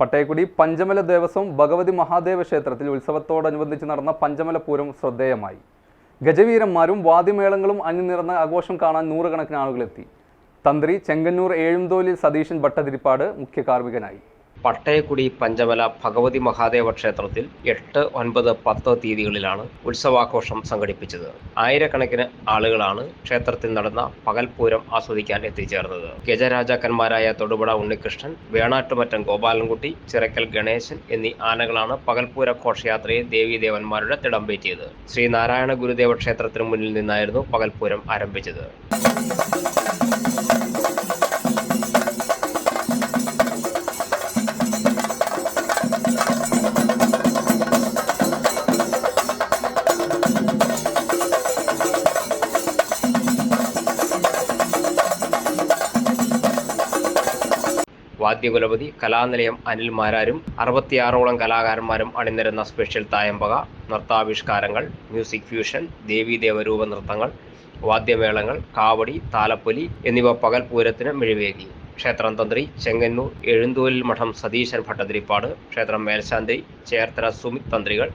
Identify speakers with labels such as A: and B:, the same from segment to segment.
A: പട്ടയക്കുടി പഞ്ചമല ദേവസ്വം ഭഗവതി മഹാദേവ ക്ഷേത്രത്തിൽ ഉത്സവത്തോടനുബന്ധിച്ച് നടന്ന പഞ്ചമല പൂരം ശ്രദ്ധേയമായി. ഗജവീരന്മാരും വാദ്യമേളങ്ങളും അണിനിറന്ന ആഘോഷം കാണാൻ നൂറുകണക്കിന് ആളുകളെത്തി. തന്ത്രി ചെങ്ങന്നൂർ ഏഴുംതോലിൽ സതീശൻ ഭട്ടതിരിപ്പാട് മുഖ്യ കാർമ്മികനായി.
B: പട്ടയക്കുടി പഞ്ചമല ഭഗവതി മഹാദേവ ക്ഷേത്രത്തിൽ എട്ട് ഒൻപത് പത്ത് തീയതികളിലാണ് ഉത്സവാഘോഷം സംഘടിപ്പിച്ചത്. ആയിരക്കണക്കിന് ആളുകളാണ് ക്ഷേത്രത്തിൽ നടന്ന പകൽപൂരം ആസ്വദിക്കാൻ എത്തിച്ചേർന്നത്. ഗജരാജാക്കന്മാരായ തൊടുപുഴ ഉണ്ണികൃഷ്ണൻ വേണാട്ടുമറ്റൻ ഗോപാലൻകുട്ടി ചിറക്കൽ ഗണേശൻ എന്നീ ആനകളാണ് പകൽപൂര ഘോഷയാത്രയെ ദേവീദേവന്മാരുടെ തിടമ്പേറ്റിയത് ശ്രീനാരായണ ഗുരുദേവ ക്ഷേത്രത്തിന് മുന്നിൽ നിന്നായിരുന്നു പകൽപൂരം ആരംഭിച്ചത്. വാദ്യകുലപതി കലാനിലയം അനിൽ മാരാരും അറുപത്തിയാറോളം കലാകാരന്മാരും അണിനിരുന്ന സ്പെഷ്യൽ തായമ്പക നൃത്താവിഷ്കാരങ്ങൾ മ്യൂസിക് ഫ്യൂഷൻ ദേവീദേവരൂപ നൃത്തങ്ങൾ വാദ്യമേളങ്ങൾ കാവടി താലപ്പൊലി എന്നിവ പകൽ പൂരത്തിന് മിഴിവേകി. ക്ഷേത്രം തന്ത്രി ചെങ്ങന്നൂർ എഴുന്തൂരിൽ മഠം സതീശൻ ഭട്ടതിരിപ്പാട് ക്ഷേത്രം മേൽശാന്തി ചേർത്തല സുമിത് തന്ത്രികൾ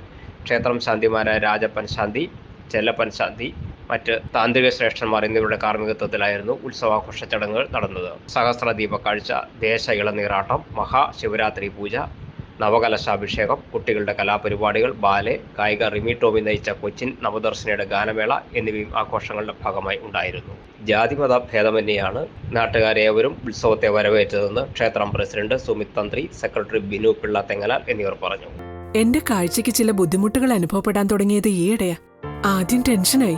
B: ക്ഷേത്രം ശാന്തിമാരായ രാജപ്പൻ ശാന്തി ചെല്ലപ്പൻ ശാന്തി മറ്റ് താന്ത്രിക ശ്രേഷ്ഠന്മാർ എന്നിവരുടെ കാർമ്മികത്വത്തിലായിരുന്നു ഉത്സവാഘോഷ ചടങ്ങുകൾ നടന്നത്. സഹസ്ര ദീപക്കാഴ്ച ദേശ ഇളനീറാട്ടം മഹാശിവരാത്രി പൂജ നവകലശാഭിഷേകം കുട്ടികളുടെ കലാപരിപാടികൾ ബാലെ ഗായിക റിമി ടോമി നയിച്ച കൊച്ചിൻ നവദർശിനിയുടെ ഗാനമേള എന്നിവയും ആഘോഷങ്ങളുടെ ഭാഗമായി ഉണ്ടായിരുന്നു. ജാതിമത ഭേദമന്യെയാണ് നാട്ടുകാരേവരും ഉത്സവത്തെ വരവേറ്റതെന്ന് ക്ഷേത്രം പ്രസിഡന്റ് സുമിത് തന്ത്രി സെക്രട്ടറി ബിനു പിള്ള തെങ്ങലാൽ എന്നിവർ പറഞ്ഞു.
C: എന്റെ കാഴ്ചയ്ക്ക് ചില ബുദ്ധിമുട്ടുകൾ അനുഭവപ്പെടാൻ തുടങ്ങിയത് ഈയിടെയാ. ആദ്യം ടെൻഷനായി.